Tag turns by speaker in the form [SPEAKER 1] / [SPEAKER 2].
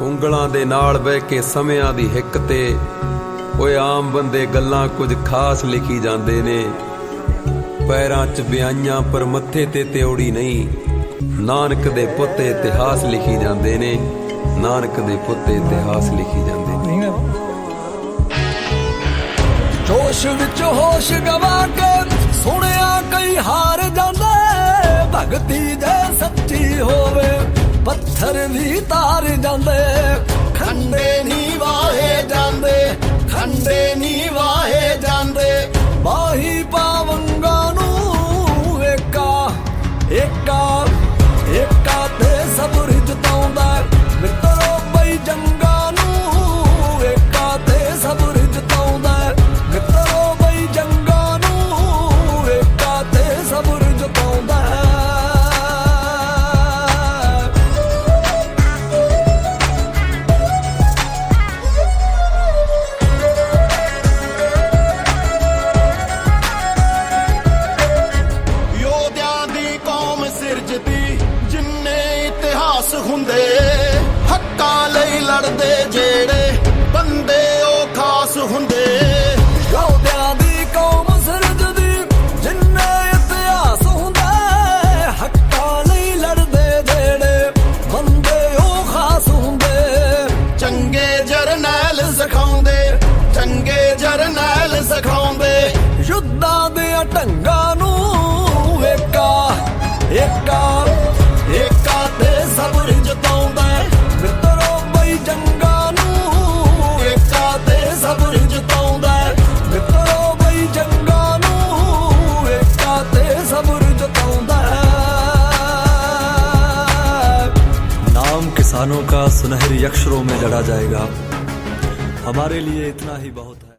[SPEAKER 1] ਉਂਗਲਾਂ ਦੇ ਨਾਲ ਬਹਿ ਕੇ ਸਮਿਆਂ ਦੀ ਹਿੱਕ ਤੇ ਓਏ ਆਮ ਬੰਦੇ ਗੱਲਾਂ ਕੁਝ ਖਾਸ ਲਿਖੀ ਜਾਂਦੇ ਨੇ। ਪੈਰਾਂ 'ਚ ਵਿਆਈਆਂ ਪਰ ਮੱਥੇ ਤੇ ਤਿਉੜੀ ਨਹੀਂ, ਨਾਨਕ ਦੇ ਪੁੱਤ ਇਤਿਹਾਸ ਲਿਖੀ ਜਾਂਦੇ ਨੇ। ਨਾਨਕ ਦੇ ਪੁੱਤ ਇਤਿਹਾਸ ਲਿਖੀ ਜਾਂਦੇ ਨੇ।
[SPEAKER 2] ਜੋਸ਼ ਵਿੱਚ ਹੋਸ਼ ਗਵਾ ਕੇ ਪੱਥਰ ਵੀ ਤਾਰ ਜਾਂਦੇ ਖੰਡੇ
[SPEAKER 3] ਇਤਿਹਾਸ ਹੁੰਦੇ। ਹੱਕਾਂ ਲਈ ਲੜਦੇ ਜਿਹੜੇ ਬੰਦੇ ਉਹ ਖਾਸ ਹੁੰਦੇ।
[SPEAKER 2] ਯੋਧਿਆਂ ਦੀ ਕੌਮ ਸਿਰਜਦੀ ਜਿੰਨੇ ਇਤਿਹਾਸ ਹੁੰਦਾ ਹੱਕਾਂ ਲਈ ਲੜਦੇ ਜਿਹੜੇ ਬੰਦੇ ਉਹ ਖਾਸ ਹੁੰਦੇ।
[SPEAKER 3] ਚੰਗੇ ਜਰਨੈਲ ਸਿਖਾਉਂਦੇ, ਚੰਗੇ ਜਰਨੈਲ ਸਿਖਾਉਂਦੇ।
[SPEAKER 2] ਯੁੱਧਾਂ ਦੇ ਢੰਗਾਂ
[SPEAKER 4] किसानों का सुनहरी अक्षरों में जड़ा जाएगा हमारे लिए इतना ही बहुत है